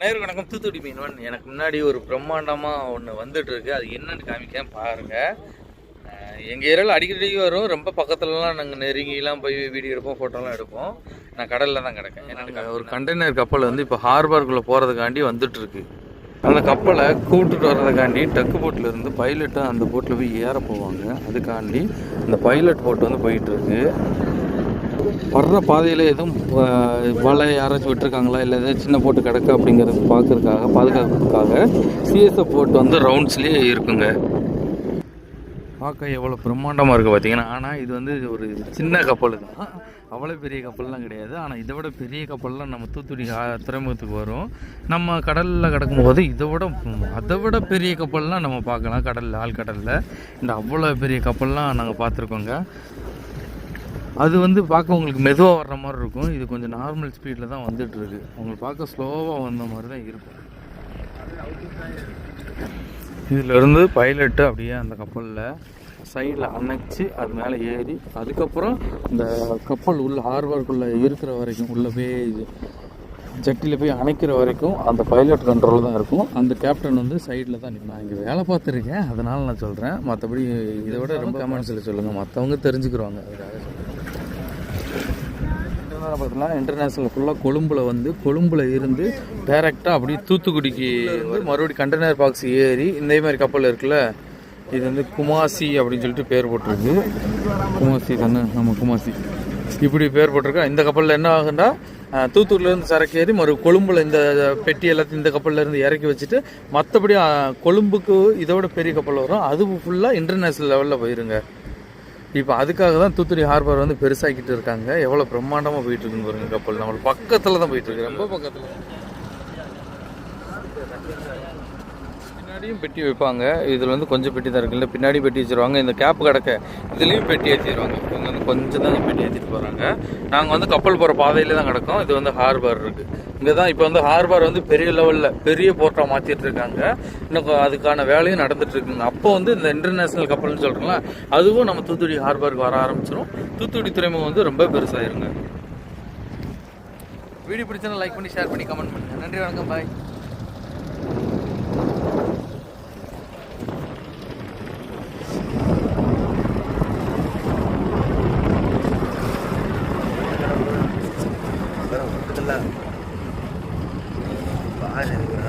நேரு வணக்கம். தூத்துக்குடி மீனவன் எனக்கு முன்னாடி ஒரு பிரம்மாண்டமாக ஒன்று வந்துட்டு இருக்கு அது என்னன்னு காமிக்க பாருங்க. அஹ் எங்க ஏரியாவில் அடிக்கடி வரும். ரொம்ப பக்கத்துலலாம் நாங்கள் நெருங்கிலாம் போய் வீடியோ எடுப்போம் ஃபோட்டோலாம் எடுப்போம். நான் கடலில் தான் கிடக்கேன். எனக்கு ஒரு கண்டெய்னர் கப்பல் வந்து இப்போ ஹார்பருக்குள்ளே போகிறதுக்காண்டி வந்துட்டு இருக்கு அந்த கப்பலை கூப்பிட்டுட்டு வர்றதுக்காண்டி டக்கு போட்டில் இருந்து பைலட்டு அந்த போட்டில் போய் ஏற போவாங்க. அதுக்காண்டி இந்த பைலட் போட் வந்து போயிட்டு இருக்கு வர்ற பாதையில் எதுவும் வலை யாராச்சும் விட்டுருக்காங்களா? இல்லை ஏதாவது சின்ன போட்டு கிடக்கு அப்படிங்கிறது பார்க்கறதுக்காக பாதுகாக்கிறதுக்காக சிஎஸ்எஃப் போட்டு வந்து ரவுண்ட்ஸ்லேயே இருக்குங்க. பார்க்க எவ்வளோ பிரம்மாண்டமாக இருக்குது பார்த்தீங்கன்னா ஆனால் இது வந்து ஒரு சின்ன கப்பல் தான். அவ்வளோ பெரிய கப்பல்லாம் கிடையாது. ஆனால் இதை விட பெரிய கப்பல்லாம் நம்ம தூத்துக்குடி துறைமுகத்துக்கு வரும். நம்ம கடலில் கிடக்கும்போது இதை விட அதை விட பெரிய கப்பல்லாம் நம்ம பார்க்கலாம் கடலில் ஆழ்கடலில். இந்த அவ்வளோ பெரிய கப்பல்லாம் நாங்கள் பார்த்துருக்கோங்க. அது வந்து பார்க்க உங்களுக்கு மெதுவாக வர்ற மாதிரி இருக்கும். இது கொஞ்சம் நார்மல் ஸ்பீடில் தான் வந்துட்டுருக்கு. உங்களுக்கு பார்க்க ஸ்லோவாக வந்த மாதிரி தான் இருக்கும். இதிலிருந்து பைலட்டு அப்படியே அந்த கப்பலில் சைடில் அணைச்சி அது மேலே ஏறி அதுக்கப்புறம் இந்த கப்பல் உள்ள ஹார்பருக்குள்ளே இருக்கிற வரைக்கும் உள்ளே போய் இது ஜட்டியில் போய் அணைக்கிற வரைக்கும் அந்த பைலட் கண்ட்ரோல் தான் இருக்கும். அந்த கேப்டன் வந்து சைடில் தான் நிற்கும் நான் இங்கே வேலை பார்த்துருக்கேன். அதனால் நான் சொல்கிறேன் மற்றபடி இதை விட ரொம்ப கமெண்ட்ஸில் சொல்லுங்கள் மற்றவங்க தெரிஞ்சுக்கிறவாங்க அதுக்காக சொல்கிறேன் பார்த்தீங்கன்னா இன்டர்நேஷ்னல் ஃபுல்லாக கொழும்பில் வந்து கொழும்பில் இருந்து டைரெக்டாக அப்படியே தூத்துக்குடிக்கு வந்து மறுபடியும் கண்டெய்னர் பாக்ஸ் ஏறி இந்த மாதிரி கப்பல் இருக்குல்ல இது வந்து குமாசி அப்படின்னு சொல்லிட்டு பேர் போட்டிருக்கு. குமாசி தானே? நம்ம குமாசி. இப்படி பேர் போட்டிருக்கா. இந்த கப்பலில் என்ன ஆகுண்டா தூத்துக்குடியிலேருந்து சரக்கு ஏறி மறு கொழும்பில் இந்த பெட்டி எல்லாத்தையும் இந்த கப்பல்லேருந்து இறக்கி வச்சுட்டு மற்றபடி கொழும்புக்கு இதோட பெரிய கப்பல் வரும். அது ஃபுல்லாக இன்டர்நேஷ்னல் லெவலில் போயிருங்க. இப்போ அதுக்காக தான் தூத்துக்குடி ஹார்பர் வந்து பெருசாக்கிட்டு இருக்காங்க. எவ்வளோ பிரம்மாண்டமாக போயிட்டு இருக்குன்னு பாருங்க கப்பல். நம்மளுக்கு பக்கத்தில் தான் போயிட்டு இருக்கு. ரொம்ப பக்கத்தில். பின்னாடியும் பெட்டி வைப்பாங்க. இதில் வந்து கொஞ்சம் பெட்டி தான் இருக்குல்ல. பின்னாடி பெட்டி வச்சிருவாங்க. இந்த கேப் கிடக்க இதுலேயும் பெட்டி ஏற்றிடுவாங்க இவங்க வந்து கொஞ்சம் தான் பெட்டி ஏற்றிட்டு போகிறாங்க நாங்கள் வந்து கப்பல் போகிற பாதையிலே தான் கிடக்கோம். இது வந்து ஹார்பர் இருக்குது இங்கே தான் இப்போ வந்து ஹார்பர் வந்து பெரிய லெவலில் பெரிய போர்ட்டாக மாற்றிட்டு இருக்காங்க இன்னும் அதுக்கான வேலையும் நடந்துட்டு இருக்குங்க அப்போ வந்து இந்த இன்டர்நேஷனல் கப்பல்னு சொல்கிறோங்களா அதுவும் நம்ம தூத்துக்குடி ஹார்பருக்கு வர ஆரம்பிச்சிடும் தூத்துக்குடி துறைமுகம் வந்து ரொம்ப பெருசாயிருங்க. வீடியோ பிடிச்சனா லைக் பண்ணி ஷேர் பண்ணி கமெண்ட் பண்ணுங்கள் நன்றி வணக்கம் பாய் love. நினைக்கிறேன்